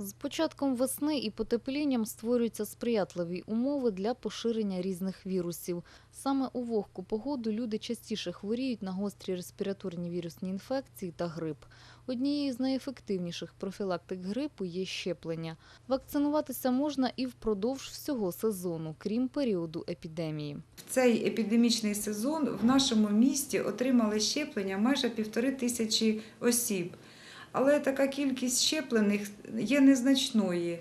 З початком весни і потеплінням створюються сприятливі умови для поширення різних вірусів. Саме у вогку погоду люди частіше хворіють на гострі респіраторні вірусні інфекції та грип. Однією з найефективніших профілактик грипу є щеплення. Вакцинуватися можна і впродовж всього сезону, крім періоду епідемії. В цей епідемічний сезон в нашому місті отримали щеплення майже півтори тисячі осіб. Але така кількість щеплених є незначною,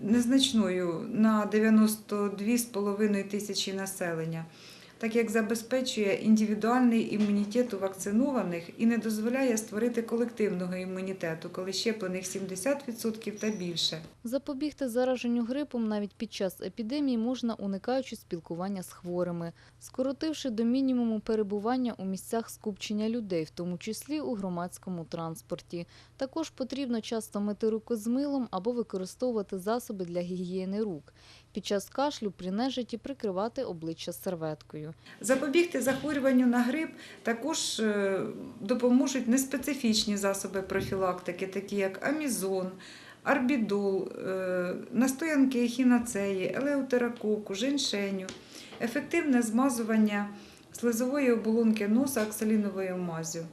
незначною на 92,5 тисячі населення, так як забезпечує індивідуальний імунітет у вакцинованих і не дозволяє створити колективного імунітету, коли щеплених 70% та більше. Запобігти зараженню грипом навіть під час епідемії можна, уникаючи спілкування з хворими, скоротивши до мінімуму перебування у місцях скупчення людей, в тому числі у громадському транспорті. Також потрібно часто мити руки з милом або використовувати засоби для гігієни рук. Під час кашлю при нежиті прикривати обличчя серветкою. Запобігти захворюванню на грип також е, допоможуть неспецифічні засоби профілактики, такі як амізон, арбідол, е, настоянки ехінацеї, елеутерококу, женьшеню, ефективне змазування слизової оболонки носа оксаліновою мазю.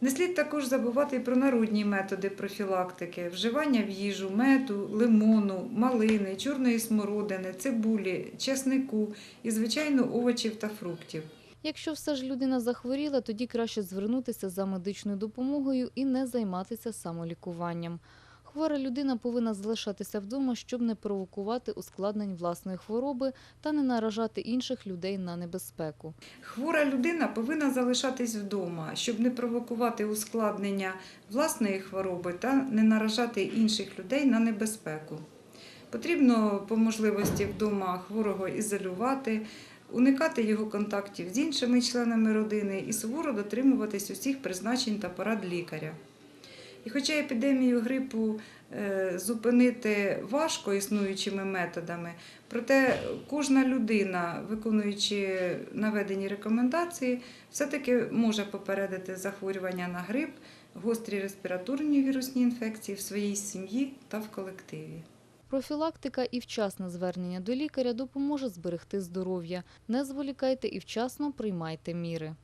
Не слід також забувати і про народні методи профілактики, вживання в їжу меду, лимону, малини, чорної смородини, цибулі, чеснику і, звичайно, овочів та фруктів. Якщо все ж людина захворіла, тоді краще звернутися за медичною допомогою і не займатися самолікуванням. Хвора людина повинна залишатися вдома, щоб не провокувати ускладнень власної хвороби та не наражати інших людей на небезпеку. Хвора людина повинна залишатись вдома, щоб не провокувати ускладнення власної хвороби та не наражати інших людей на небезпеку. Потрібно по можливості вдома хворого ізолювати, уникати його контактів з іншими членами родини і суворо дотримуватись усіх призначень та порад лікаря. І хоча епідемію грипу е, зупинити важко існуючими методами, проте кожна людина, виконуючи наведені рекомендації, все-таки може попередити захворювання на грип, гострі респіраторні вірусні інфекції в своїй сім'ї та в колективі. Профілактика і вчасне звернення до лікаря допоможе зберегти здоров'я. Не зволікайте і вчасно приймайте міри.